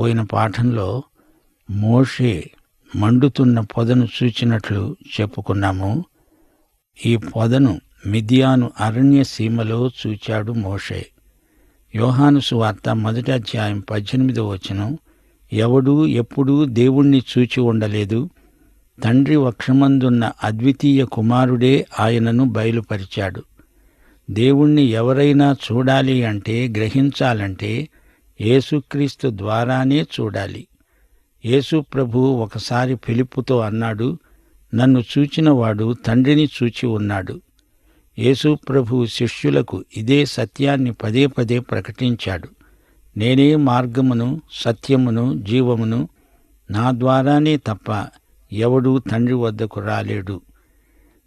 పోయిన పాఠంలో మోషే మండుతున్న పొదను చూచినట్లు చెప్పుకున్నాము. ఈ పొదను మిథియాను అరణ్య సీమలో చూచాడు మోషే. యోహాను సువార్త మొదటి అధ్యాయం పద్దెనిమిదో వచనం. ఎవడూ ఎప్పుడూ దేవుణ్ణి చూచి ఉండలేదు. తండ్రి వక్షమందున్న అద్వితీయ కుమారుడే ఆయనను బయలుపరిచాడు. దేవుణ్ణి ఎవరైనా చూడాలి అంటే గ్రహించాలంటే యేసుక్రీస్తు ద్వారానే చూడాలి. యేసు ప్రభు ఒకసారి ఫిలిప్పుతో అన్నాడు నన్ను చూచినవాడు తండ్రిని చూచి ఉన్నాడు. యేసు ప్రభు శిష్యులకు ఇదే సత్యాన్ని పదే పదే ప్రకటించాడు. నేనే మార్గమును సత్యమును జీవమును నా ద్వారానే తప్ప ఎవడూ తండ్రి వద్దకు రాలేడు.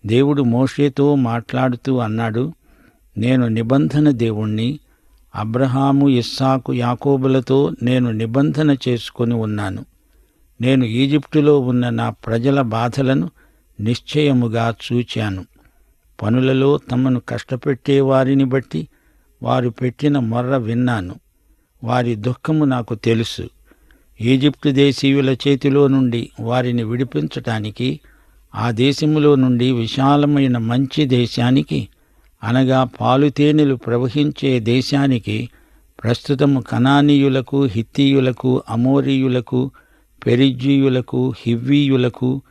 దేవుడు మోషేతో మాట్లాడుతూ అన్నాడు నేను నిబంధన దేవుణ్ణి అబ్రహాము ఇస్సాకు యాకోబులతో నేను నిబంధన చేసుకొని ఉన్నాను. నేను ఈజిప్టులో ఉన్న నా ప్రజల బాధలను నిశ్చయముగా చూచాను. పనులలో తమను కష్టపెట్టే వారిని బట్టి వారు పెట్టిన మొర్ర విన్నాను. వారి దుఃఖము నాకు తెలుసు. ఈజిప్టు దేశీయుల చేతిలో నుండి వారిని విడిపించటానికి ఆ దేశములో నుండి విశాలమైన మంచి దేశానికి అనగా పాలుతేనెలు ప్రవహించే దేశానికి ప్రస్తుతం కనానీయులకు హిత్తీయులకు అమోరీయులకు పెరిజీయులకు హివ్వీయులకు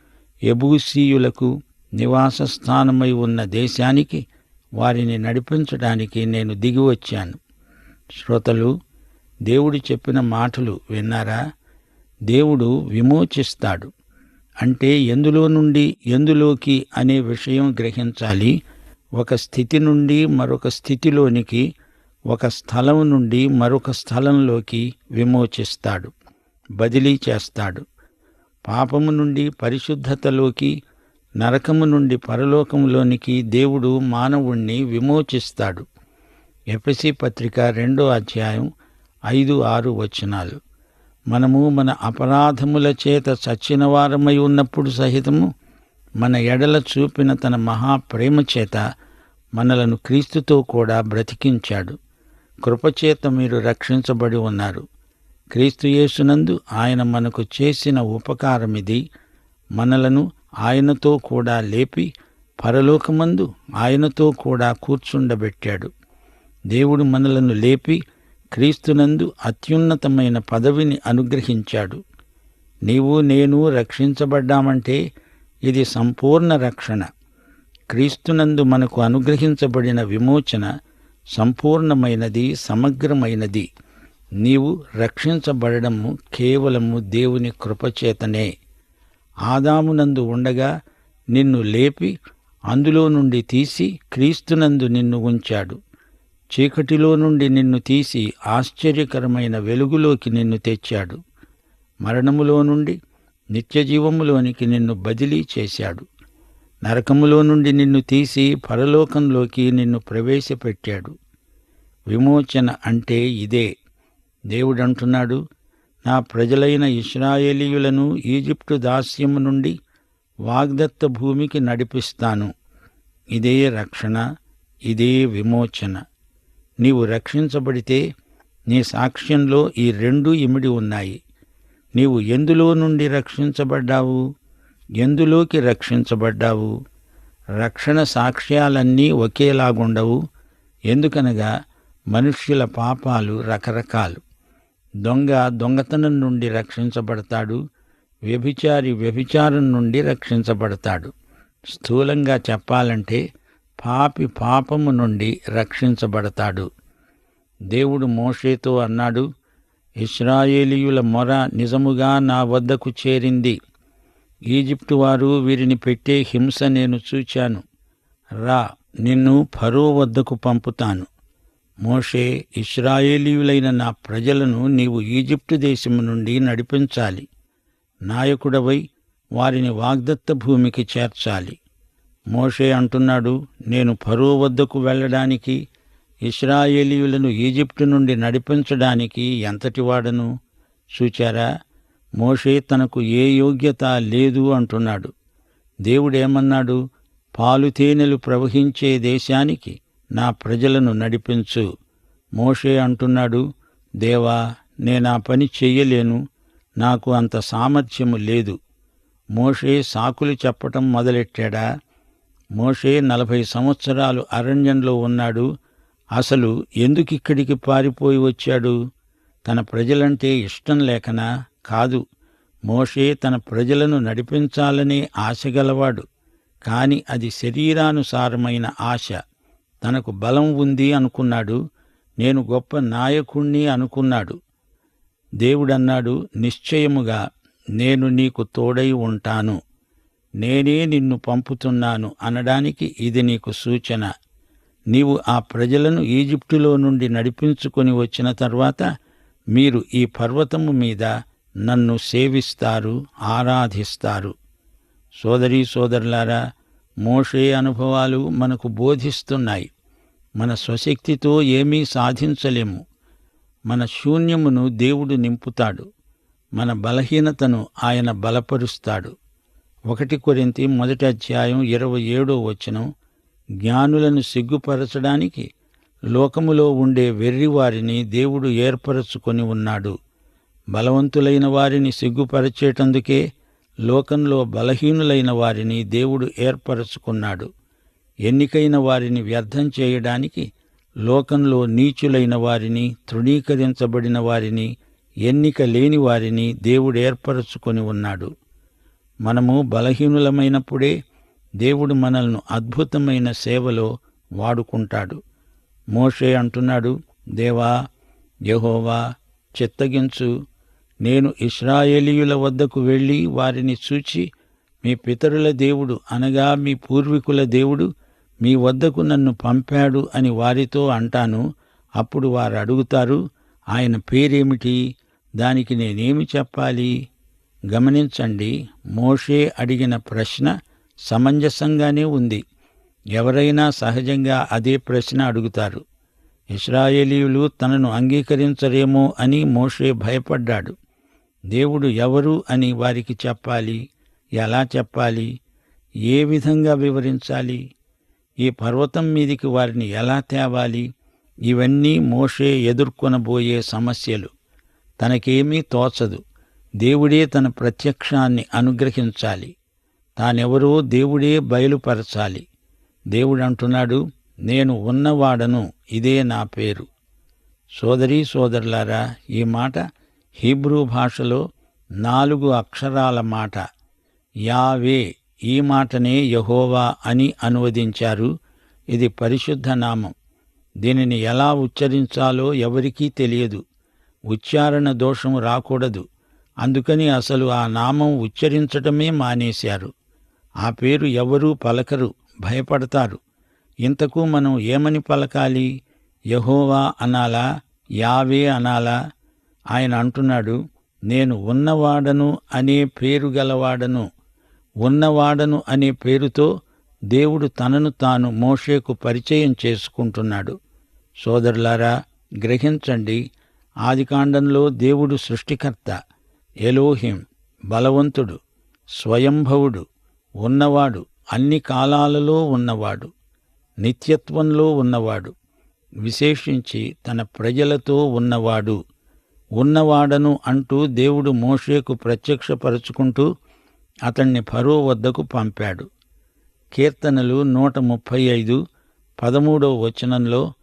ఎబూసీయులకు నివాస స్థానమై ఉన్న దేశానికి వారిని నడిపించడానికి నేను దిగివచ్చాను శ్రోతలు దేవుడు చెప్పిన మాటలు విన్నారా? దేవుడు విమోచిస్తాడు. అంటే ఎందులో నుండి ఎందులోకి అనే విషయం గ్రహించాలి? ఒక స్థితి నుండి మరొక స్థితిలోనికి ఒక స్థలం నుండి మరొక స్థలంలోకి విమోచిస్తాడు బదిలీ చేస్తాడు. పాపము నుండి పరిశుద్ధతలోకి నరకము నుండి పరలోకంలోనికి దేవుడు మానవుణ్ణి విమోచిస్తాడు. ఎఫ్ఎసి పత్రిక రెండో అధ్యాయం ఐదు ఆరు వచనాలు. మనము మన అపరాధముల చేత చచ్చిన వారమై ఉన్నప్పుడు సహితము మన ఎడల చూపిన తన మహాప్రేమ చేత మనలను క్రీస్తుతో కూడా బ్రతికించాడు. కృపచేత మీరు రక్షించబడి ఉన్నారు. క్రీస్తు యేసునందు ఆయన మనకు చేసిన ఉపకారమిది. మనలను ఆయనతో కూడా లేపి పరలోకమందు ఆయనతో కూడా కూర్చుండబెట్టాడు. దేవుడు మనలను లేపి క్రీస్తునందు అత్యున్నతమైన పదవిని అనుగ్రహించాడు. నీవు నేను రక్షించబడ్డామంటే ఇది సంపూర్ణ రక్షణ. క్రీస్తునందు మనకు అనుగ్రహించబడిన విమోచన సంపూర్ణమైనది సమగ్రమైనది. నీవు రక్షించబడము కేవలము దేవుని కృపచేతనే. ఆదామునందు ఉండగా నిన్ను లేపి అందులో నుండి తీసి క్రీస్తునందు నిన్ను ఉంచాడు. చీకటిలో నుండి నిన్ను తీసి ఆశ్చర్యకరమైన వెలుగులోకి నిన్ను తెచ్చాడు. మరణములో నుండి నిత్యజీవములోనికి నిన్ను బదిలీ చేశాడు. నరకములో నుండి నిన్ను తీసి పరలోకంలోకి నిన్ను ప్రవేశపెట్టాడు. విమోచన అంటే ఇదే. దేవుడంటున్నాడు నా ప్రజలైన ఇస్రాయేలీయులను ఈజిప్టు దాస్యము నుండి వాగ్దత్త భూమికి నడిపిస్తాను. ఇదే రక్షణ ఇదే విమోచన. నీవు రక్షించబడితే నీ సాక్ష్యంలో ఈ రెండు ఇమిడి ఉన్నాయి. నీవు ఎందులో నుండి రక్షించబడ్డావు? ఎందులోకి రక్షించబడ్డావు? రక్షణ సాక్ష్యాలన్నీ ఒకేలాగుండవు ఎందుకనగా మనుష్యుల పాపాలు రకరకాలు. దొంగ దొంగతనం నుండి రక్షించబడతాడు వ్యభిచారి వ్యభిచారం నుండి రక్షించబడతాడు. స్థూలంగా చెప్పాలంటే పాపి పాపము నుండి రక్షించబడతాడు. దేవుడు మోషేతో అన్నాడు ఇస్రాయేలీయుల మొర నిజముగా నా వద్దకు చేరింది. ఈజిప్టు వారు వీరిని పెట్టే హింస నేను చూచాను. రా నిన్ను ఫరో వద్దకు పంపుతాను. మోషే ఇస్రాయేలీయులైన నా ప్రజలను నీవు ఈజిప్టు దేశము నుండి నడిపించాలి. నాయకుడవై వారిని వాగ్దత్త భూమికి చేర్చాలి. మోషే అంటున్నాడు నేను ఫరో వద్దకు వెళ్ళడానికి ఇస్రాయేలీయులను ఈజిప్టు నుండి నడిపించడానికి ఎంతటివాడను చూచారా? మోషే తనకు ఏ యోగ్యత లేదు అంటున్నాడు. దేవుడేమన్నాడు? పాలు తేనెలు ప్రవహించే దేశానికి నా ప్రజలను నడిపించు. మోషే అంటున్నాడు దేవా నేనా పని చెయ్యలేను నాకు అంత సామర్థ్యము లేదు. మోషే సాకులు చెప్పటం మొదలెట్టాడా? మోషే నలభై సంవత్సరాలు అరణ్యంలో ఉన్నాడు అసలు ఎందుకిక్కడికి పారిపోయి వచ్చాడు? తన ప్రజలంటే ఇష్టం లేకనా? కాదు. మోషే తన ప్రజలను నడిపించాలనే ఆశగలవాడు కాని అది శరీరానుసారమైన ఆశ. తనకు బలం ఉంది అనుకున్నాడు. నేను గొప్ప నాయకుణ్ణి అనుకున్నాడు. దేవుడన్నాడు నిశ్చయముగా నేను నీకు తోడై ఉంటాను. నేనే నిన్ను పంపుతున్నాను అనడానికి ఇది నీకు సూచన. నీవు ఆ ప్రజలను ఈజిప్టులో నుండి నడిపించుకొని వచ్చిన తర్వాత మీరు ఈ పర్వతము మీద నన్ను సేవిస్తారు ఆరాధిస్తారు. సోదరీ సోదరులారా మోషే అనుభవాలు మనకు బోధిస్తున్నాయి. మన స్వశక్తితో ఏమీ సాధించలేము. మన శూన్యమును దేవుడు నింపుతాడు. మన బలహీనతను ఆయన బలపరుస్తాడు. ఒకటి కొరింతి మొదటి అధ్యాయం ఇరవై ఏడో వచనం జ్ఞానులను సిగ్గుపరచడానికి లోకములో ఉండే వెర్రివారిని దేవుడు ఏర్పరచుకొని ఉన్నాడు. బలవంతులైన వారిని సిగ్గుపరచేటందుకే లోకంలో బలహీనులైన వారిని దేవుడు ఏర్పరచుకున్నాడు. ఎన్నికైన వారిని వ్యర్థం చేయడానికి లోకంలో నీచులైన వారిని తృణీకరించబడిన వారిని ఎన్నిక లేని వారిని దేవుడు ఏర్పరచుకొని ఉన్నాడు. మనము బలహీనులమైనప్పుడే దేవుడు మనల్ని అద్భుతమైన సేవలో వాడుకుంటాడు. మోషే అంటున్నాడు దేవా యహోవా చిత్తగించు నేను ఇస్రాయేలీయుల వద్దకు వెళ్ళి వారిని చూచి మీ పితరుల దేవుడు అనగా మీ పూర్వీకుల దేవుడు మీ వద్దకు నన్ను పంపాడు అని వారితో అంటాను. అప్పుడు వారు అడుగుతారు ఆయన పేరేమిటి? దానికి నేనేమి చెప్పాలి? గమనించండి మోషే అడిగిన ప్రశ్న సమంజసంగానే ఉంది. ఎవరైనా సహజంగా అదే ప్రశ్న అడుగుతారు. ఇస్రాయేలీయులు తనను అంగీకరించరేమో అని మోషే భయపడ్డాడు. దేవుడు ఎవరు అని వారికి చెప్పాలి? ఎలా చెప్పాలి? ఏ విధంగా వివరించాలి? ఈ పర్వతం మీదికి వారిని ఎలా తేవాలి? ఇవన్నీ మోషే ఎదుర్కొనబోయే సమస్యలు. తనకేమీ తోచదు. దేవుడే తన ప్రత్యక్షాన్ని అనుగ్రహించాలి. తానెవరో దేవుడే బయలుపరచాలి. దేవుడంటున్నాడు నేను ఉన్నవాడను ఇదే నా పేరు. సోదరీ సోదరులారా ఈ మాట హీబ్రూ భాషలో నాలుగు అక్షరాల మాట. యావే ఈ మాటనే యహోవా అని అనువదించారు. ఇది పరిశుద్ధ నామం. దీనిని ఎలా ఉచ్చరించాలో ఎవరికీ తెలియదు. ఉచ్చారణ దోషం రాకూడదు. అందుకని అసలు ఆ నామం ఉచ్చరించటమే మానేశారు. ఆ పేరు ఎవరూ పలకరు భయపడతారు. ఇంతకు మనం ఏమని పలకాలి? యహోవా అనాలా? యావే అనాలా? ఆయన అంటున్నాడు నేను ఉన్నవాడను అనే పేరు గలవాడను ఉన్నవాడను అనే పేరుతో దేవుడు తనను తాను మోషేకు పరిచయం చేసుకుంటున్నాడు. సోదరులారా గ్రహించండి ఆదికాండంలో దేవుడు సృష్టికర్త ఎలోహిం బలవంతుడు స్వయంభవుడు ఉన్నవాడు అన్ని కాలాలలో ఉన్నవాడు నిత్యత్వంలో ఉన్నవాడు విశేషించి తన ప్రజలతో ఉన్నవాడు. ఉన్నవాడను అంటూ దేవుడు మోషేకు ప్రత్యక్షపరుచుకుంటూ అతణ్ణి ఫరో వద్దకు పంపాడు. కీర్తనలు నూట ముప్పై ఐదు పదమూడవ వచనంలో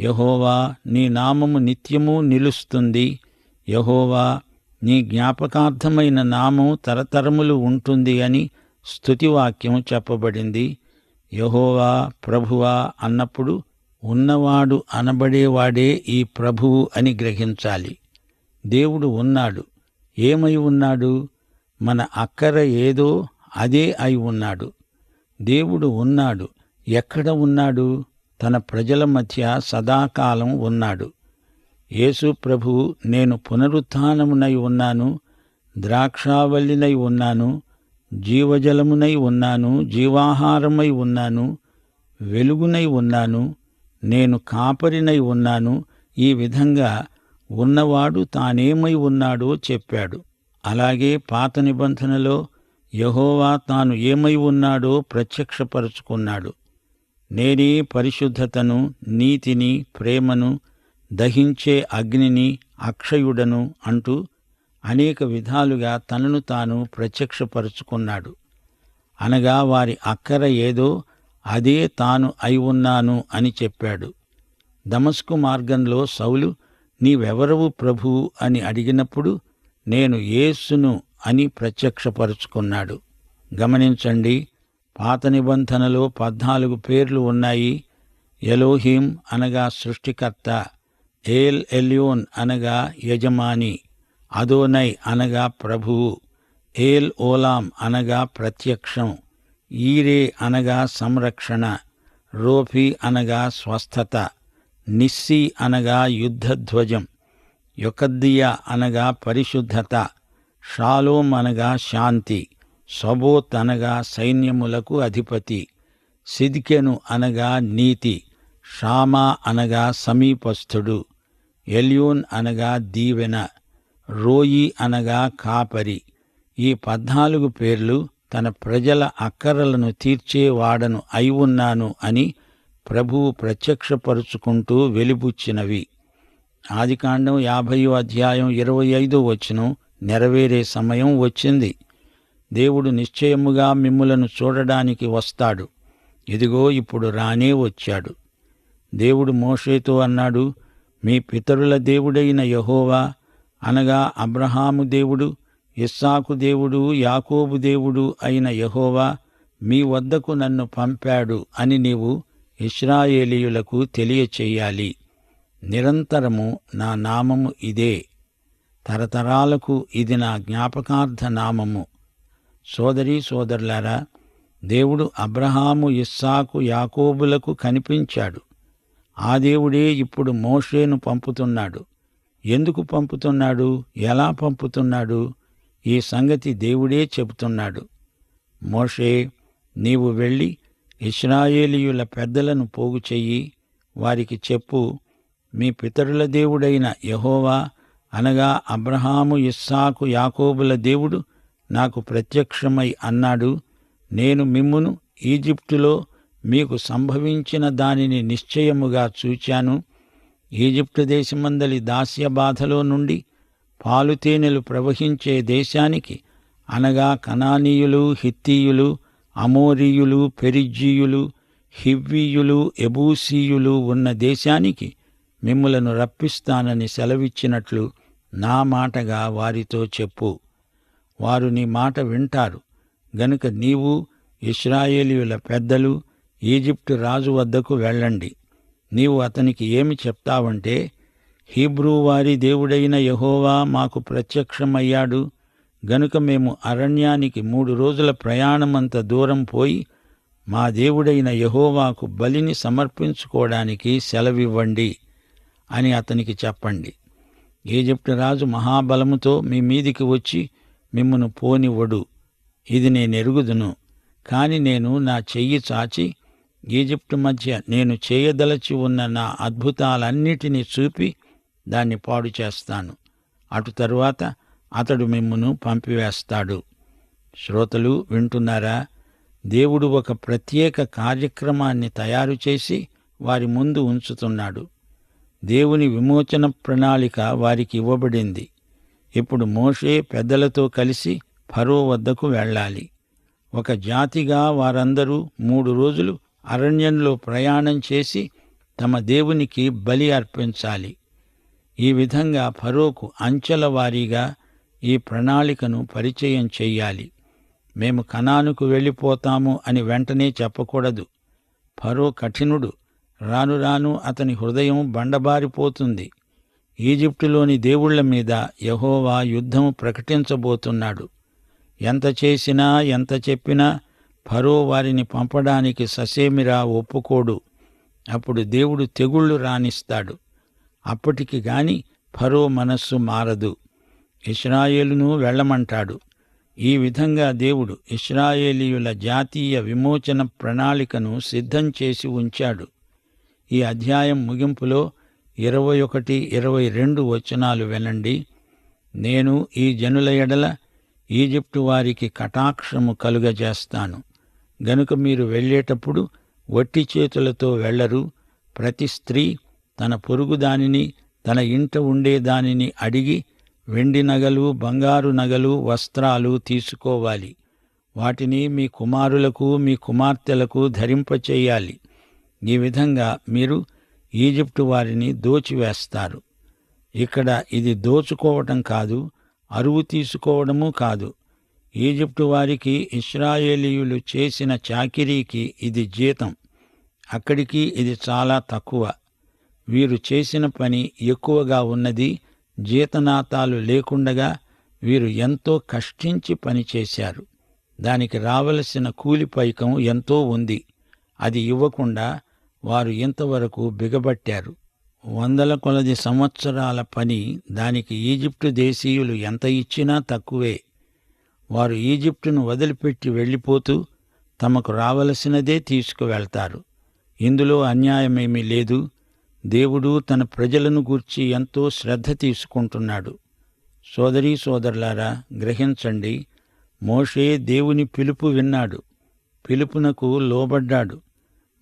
యహోవా నీ నామము నిత్యము నిలుస్తుంది. యహోవా నీ జ్ఞాపకార్థమైన నామం తరతరములు ఉంటుంది అని స్తుతివాక్యం చెప్పబడింది. యహోవా ప్రభువా అన్నప్పుడు ఉన్నవాడు అనబడేవాడే ఈ ప్రభువు అని గ్రహించాలి. దేవుడు ఉన్నాడు. ఏమై ఉన్నాడు? మన అక్కర ఏదో అదే అయి ఉన్నాడు. దేవుడు ఉన్నాడు. ఎక్కడ ఉన్నాడు? తన ప్రజల మధ్య సదాకాలం ఉన్నాడు. యేసు ప్రభు నేను పునరుత్నమునై ఉన్నాను. ద్రాక్షావల్లినై ఉన్నాను. జీవజలమునై ఉన్నాను. జీవాహారమై ఉన్నాను. వెలుగునై ఉన్నాను. నేను కాపరినై ఉన్నాను. ఈ విధంగా ఉన్నవాడు తానేమై ఉన్నాడో చెప్పాడు. అలాగే పాత నిబంధనలో యహోవా తాను ఏమై ఉన్నాడో ప్రత్యక్షపరుచుకున్నాడు. నేనే పరిశుద్ధతను నీతిని ప్రేమను దహించే అగ్నిని అక్షయుడను అంటూ అనేక విధాలుగా తనను తాను ప్రత్యక్షపరుచుకున్నాడు. అనగా వారి అక్కర ఏదో అదే తాను అయి ఉన్నాను అని చెప్పాడు. దమస్కు మార్గంలో సౌలు నీవెవరవు ప్రభు అని అడిగినప్పుడు నేను యేసును అని ప్రత్యక్షపరుచుకున్నాడు. గమనించండి పాత నిబంధనలో పద్నాలుగు పేర్లు ఉన్నాయి. ఎలోహీం అనగా సృష్టికర్త ఏల్ ఎల్యోన్ అనగా యజమాని అదోనై అనగా ప్రభువు ఏల్ ఓలాం అనగా ప్రత్యక్షం ఈరే అనగా సంరక్షణ రోఫీ అనగా స్వస్థత నిస్సి అనగా యుద్ధధ్వజం యొకద్దియా అనగా పరిశుద్ధత షాలోం అనగా శాంతి సబోత్ అనగా సైన్యములకు అధిపతి సిద్కెను అనగా నీతి షామా అనగా సమీపస్థుడు ఎల్యూన్ అనగా దీవెన రోయి అనగా కాపరి. ఈ పద్నాలుగు పేర్లు తన ప్రజల అక్కరలను తీర్చేవాడను అయి ఉన్నాను అని ప్రభువు ప్రత్యక్షపరుచుకుంటూ వెలిబుచ్చినవి. ఆదికాండం యాభయో అధ్యాయం ఇరవై ఐదో వచనం నెరవేరే సమయం వచ్చింది. దేవుడు నిశ్చయముగా మిమ్ములను చూడడానికి వస్తాడు. ఇదిగో ఇప్పుడు రానే వచ్చాడు. దేవుడు మోషేతో అన్నాడు మీ పితరుల దేవుడైన యహోవా అనగా అబ్రహాము దేవుడు ఇస్సాకు దేవుడు యాకోబు దేవుడు అయిన యహోవా మీ వద్దకు నన్ను పంపాడు అని నీవు ఇస్రాయేలీయులకు తెలియచేయాలి. నిరంతరము నా నామము ఇదే. తరతరాలకు ఇది నా జ్ఞాపకార్థ నామము. సోదరీ సోదరులారా దేవుడు అబ్రహాము ఇస్సాకు యాకోబులకు కనిపించాడు. ఆ దేవుడే ఇప్పుడు మోషేను పంపుతున్నాడు. ఎందుకు పంపుతున్నాడు? ఎలా పంపుతున్నాడు? ఈ సంగతి దేవుడే చెబుతున్నాడు. మోషే నీవు వెళ్ళి ఇస్రాయేలీయుల పెద్దలను పోగు చెయ్యి. వారికి చెప్పు మీ పితరుల దేవుడైన యహోవా అనగా అబ్రహాము ఇస్సాకు యాకోబుల దేవుడు నాకు ప్రత్యక్షమై అన్నాడు. నేను మిమ్మును ఈజిప్టులో మీకు సంభవించిన దానిని నిశ్చయముగా చూచాను. ఈజిప్టు దేశమందలి దాస్య బాధలో నుండి పాలుతేనెలు ప్రవహించే దేశానికి అనగా కనానీయులు హిత్తీయులు అమోరీయులు పెరిజ్జీయులు హివ్వీయులు ఎబూసీయులు ఉన్న దేశానికి మిమ్ములను రప్పిస్తానని సెలవిచ్చినట్లు నా మాటగా వారితో చెప్పు. వారు నీ మాట వింటారు. గనుక నీవు ఇస్రాయేలీయుల పెద్దలు ఈజిప్టు రాజు వద్దకు వెళ్ళండి. నీవు అతనికి ఏమి చెప్తావంటే హీబ్రూ వారి దేవుడైన యహోవా మాకు ప్రత్యక్షమయ్యాడు. గనుక మేము అరణ్యానికి మూడు రోజుల ప్రయాణమంత దూరం పోయి మా దేవుడైన యహోవాకు బలిని సమర్పించుకోవడానికి సెలవివ్వండి అని అతనికి చెప్పండి. ఈజిప్టు రాజు మహాబలముతో మీ మీదికి వచ్చి మిమ్మను పోనివ్వడు. ఇది నేనెరుగుదును కాని నేను నా చెయ్యి చాచి ఈజిప్టు మధ్య నేను చేయదలచి ఉన్న నా అద్భుతాలన్నిటినీ చూపి దాన్ని పాడు చేస్తాను. అటు తరువాత అతడు మిమ్మును పంపివేస్తాడు. శ్రోతలు వింటున్నారా? దేవుడు ఒక ప్రత్యేక కార్యక్రమాన్ని తయారు చేసి వారి ముందు ఉంచుతున్నాడు. దేవుని విమోచన ప్రణాళిక వారికి ఇవ్వబడింది. ఇప్పుడు మోషే పెద్దలతో కలిసి ఫరో వద్దకు వెళ్ళాలి. ఒక జాతిగా వారందరూ మూడు రోజులు అరణ్యంలో ప్రయాణం చేసి తమ దేవునికి బలి అర్పించాలి. ఈ విధంగా ఫరోకు అంచెల వారీగా ఈ ప్రణాళికను పరిచయం చెయ్యాలి. మేము కణానుకు వెళ్ళిపోతాము అని వెంటనే చెప్పకూడదు. ఫరో కఠినుడు. రాను రాను అతని హృదయం బండబారిపోతుంది. ఈజిప్టులోని దేవుళ్ళ మీద యహోవా యుద్ధం ప్రకటించబోతున్నాడు. ఎంత చేసినా ఎంత చెప్పినా ఫరో వారిని పంపడానికి ససేమిరా ఒప్పుకోడు. అప్పుడు దేవుడు తెగుళ్ళు రాణిస్తాడు. అప్పటికి గాని ఫరో మనస్సు మారదు. ఇస్రాయేలును వెళ్ళమంటాడు. ఈ విధంగా దేవుడు ఇస్రాయేలీయుల జాతీయ విమోచన ప్రణాళికను సిద్ధం చేసి ఉంచాడు. ఈ అధ్యాయం ముగింపులో ఇరవై ఒకటి ఇరవై రెండు వచనాలు వినండి. నేను ఈ జనుల ఎడల ఈజిప్టు వారికి కటాక్షము కలుగజేస్తాను. గనుక మీరు వెళ్ళేటప్పుడు వట్టి చేతులతో వెళ్ళరు. ప్రతి స్త్రీ తన పొరుగు దానిని తన ఇంట ఉండే దానిని అడిగి వెండి నగలు బంగారు నగలు వస్త్రాలు తీసుకోవాలి. వాటిని మీ కుమారులకు మీ కుమార్తెలకు ధరింపచేయాలి. ఈ విధంగా మీరు ఈజిప్టు వారిని దోచివేస్తారు. ఇక్కడ ఇది దోచుకోవటం కాదు అరువు తీసుకోవడము కాదు. ఈజిప్టు వారికి ఇస్రాయేలీయులు చేసిన చాకిరీకి ఇది జీతం. అక్కడికి ఇది చాలా తక్కువ. వీరు చేసిన పని ఎక్కువగా ఉన్నది జీతనాతాలు లేకుండగా వీరు ఎంతో కష్టించి పనిచేశారు. దానికి రావలసిన కూలి పైకం ఎంతో ఉంది. అది ఇవ్వకుండా వారు ఇంతవరకు బిగబట్టారు. వందల కొలది సంవత్సరాల పని దానికి ఈజిప్టు దేశీయులు ఎంత ఇచ్చినా తక్కువే. వారు ఈజిప్టును వదిలిపెట్టి వెళ్ళిపోతూ తమకు రావలసినదే తీసుకువెళ్తారు. ఇందులో అన్యాయమేమీ లేదు. దేవుడు తన ప్రజలను గూర్చి ఎంతో శ్రద్ధ తీసుకుంటున్నాడు. సోదరీ సోదరులారా గ్రహించండి మోషే దేవుని పిలుపు విన్నాడు పిలుపునకు లోబడ్డాడు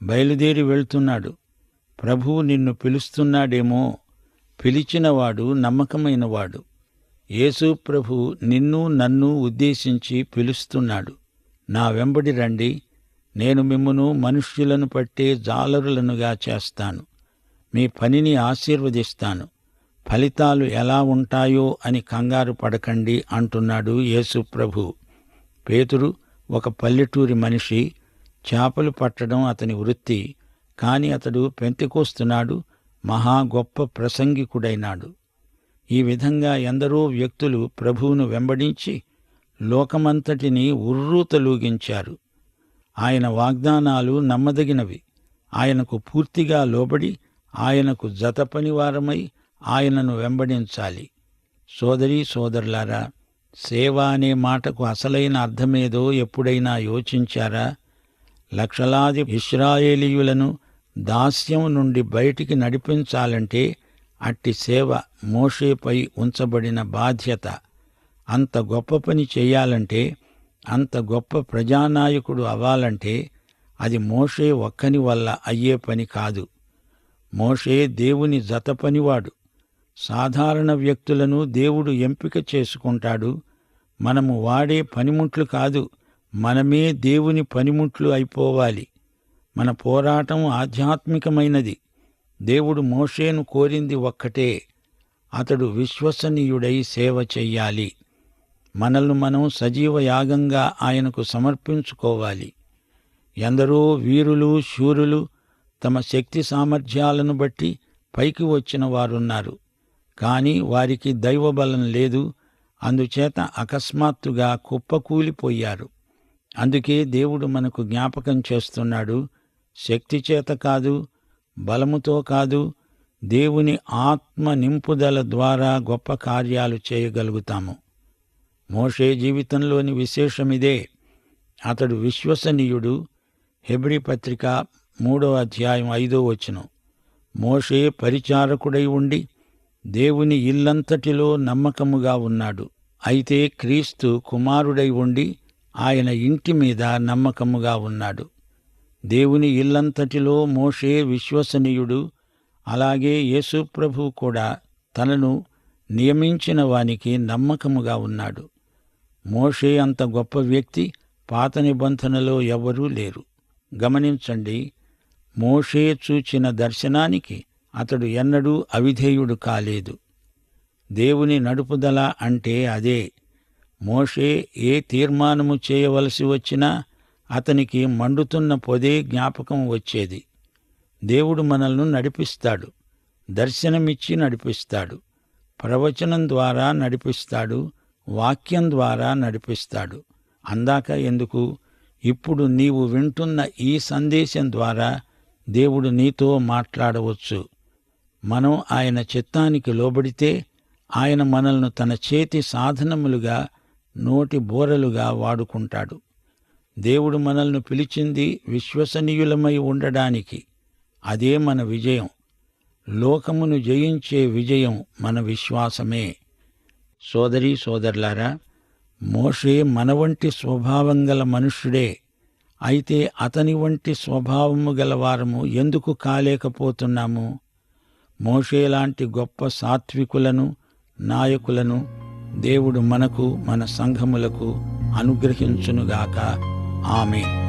బయలుదేరి వెళ్తున్నాడు. ప్రభువు నిన్ను పిలుస్తున్నాడేమో పిలిచినవాడు నమ్మకమైనవాడు. యేసు ప్రభు నిన్ను నన్ను ఉద్దేశించి పిలుస్తున్నాడు. నా వెంబడి రండి నేను మిమ్మను మనుష్యులను పట్టే జాలరులనుగా చేస్తాను. మీ పనిని ఆశీర్వదిస్తాను. ఫలితాలు ఎలా ఉంటాయో అని కంగారు పడకండి అంటున్నాడు యేసు ప్రభు. పేతురు ఒక పల్లెటూరి మనిషి చేపలు పట్టడం అతని వృత్తి కాని అతడు పెంతికోస్తున్నాడు మహా గొప్ప ప్రసంగికుడైనాడు. ఈ విధంగా ఎందరో వ్యక్తులు ప్రభువును వెంబడించి లోకమంతటిని ఉర్రూతలూగించారు. ఆయన వాగ్దానాలు నమ్మదగినవి. ఆయనకు పూర్తిగా లోబడి ఆయనకు జతపనివారమై ఆయనను వెంబడించాలి. సోదరీ సోదరులారా సేవ అనే మాటకు అసలైన అర్థమేదో ఎప్పుడైనా యోచించారా? లక్షలాది ఇస్రాయేలీయులను దాస్యం నుండి బయటికి నడిపించాలంటే అట్టి సేవ మోషేపై ఉంచబడిన బాధ్యత. అంత గొప్ప పని చేయాలంటే అంత గొప్ప ప్రజానాయకుడు అవ్వాలంటే అది మోషే ఒక్కని వల్ల అయ్యే పని కాదు. మోషే దేవుని జత పనివాడు సాధారణ వ్యక్తులను దేవుడు ఎంపిక చేసుకుంటాడు. మనము వాడే పనిముట్లు కాదు మనమే దేవుని పనిముట్లు అయిపోవాలి. మన పోరాటం ఆధ్యాత్మికమైనది. దేవుడు మోషేను కోరింది ఒక్కటే అతడు విశ్వసనీయుడై సేవ చెయ్యాలి. మనల్ని మనం సజీవ యాగంగా ఆయనకు సమర్పించుకోవాలి. ఎందరో వీరులు శూరులు తమ శక్తి సామర్థ్యాలను బట్టి పైకి వచ్చిన వారున్నారు. కాని వారికి దైవబలం లేదు. అందుచేత అకస్మాత్తుగా కుప్పకూలిపోయారు. అందుకే దేవుడు మనకు జ్ఞాపకం చేస్తున్నాడు. శక్తి చేత కాదు బలముతో కాదు దేవుని ఆత్మ నింపుదల ద్వారా గొప్ప కార్యాలు చేయగలుగుతాము. మోషే జీవితంలోని విశేషమిదే అతడు విశ్వసనీయుడు. హెబ్రి పత్రిక మూడో అధ్యాయం ఐదో వచనం. మోషే పరిచారకుడై ఉండి దేవుని ఇల్లంతటిలో నమ్మకముగా ఉన్నాడు. అయితే క్రీస్తు కుమారుడై ఉండి ఆయన ఇంటి మీద నమ్మకముగా ఉన్నాడు. దేవుని ఇల్లంతటిలో మోషే విశ్వసనీయుడు. అలాగే యేసుప్రభు కూడా తనను నియమించిన వానికి నమ్మకముగా ఉన్నాడు. మోషే అంత గొప్ప వ్యక్తి పాత నిబంధనలో ఎవరూ లేరు. గమనించండి మోషే చూచిన దర్శనానికి అతడు ఎన్నడూ అవిధేయుడు కాలేదు. దేవుని నడుపుదల అంటే అదే. మోషే ఏ తీర్మానము చేయవలసి వచ్చినా అతనికి మండుతున్న పొదే జ్ఞాపకం వచ్చేది. దేవుడు మనల్ని నడిపిస్తాడు. దర్శనమిచ్చి నడిపిస్తాడు. ప్రవచనం ద్వారా నడిపిస్తాడు. వాక్యం ద్వారా నడిపిస్తాడు. అందాక ఎందుకు? ఇప్పుడు నీవు వింటున్న ఈ సందేశం ద్వారా దేవుడు నీతో మాట్లాడవచ్చు. మనం ఆయన చిత్తానికి లోబడితే ఆయన మనల్ని తన చేతి సాధనములుగా నోటి బోరలుగా వాడుకుంటాడు. దేవుడు మనల్ని పిలిచింది విశ్వసనీయులమై ఉండడానికి. అదే మన విజయం. లోకమును జయించే విజయం మన విశ్వాసమే. సోదరీ సోదరులారా మోషే మన వంటి స్వభావం గల మనుష్యుడే. అయితే అతని వంటి స్వభావము గలవారము ఎందుకు కాలేకపోతున్నాము? మోషేలాంటి గొప్ప సాత్వికులను నాయకులను దేవుడు మనకు మన సంఘములకు అనుగ్రహించునుగాక. ఆమె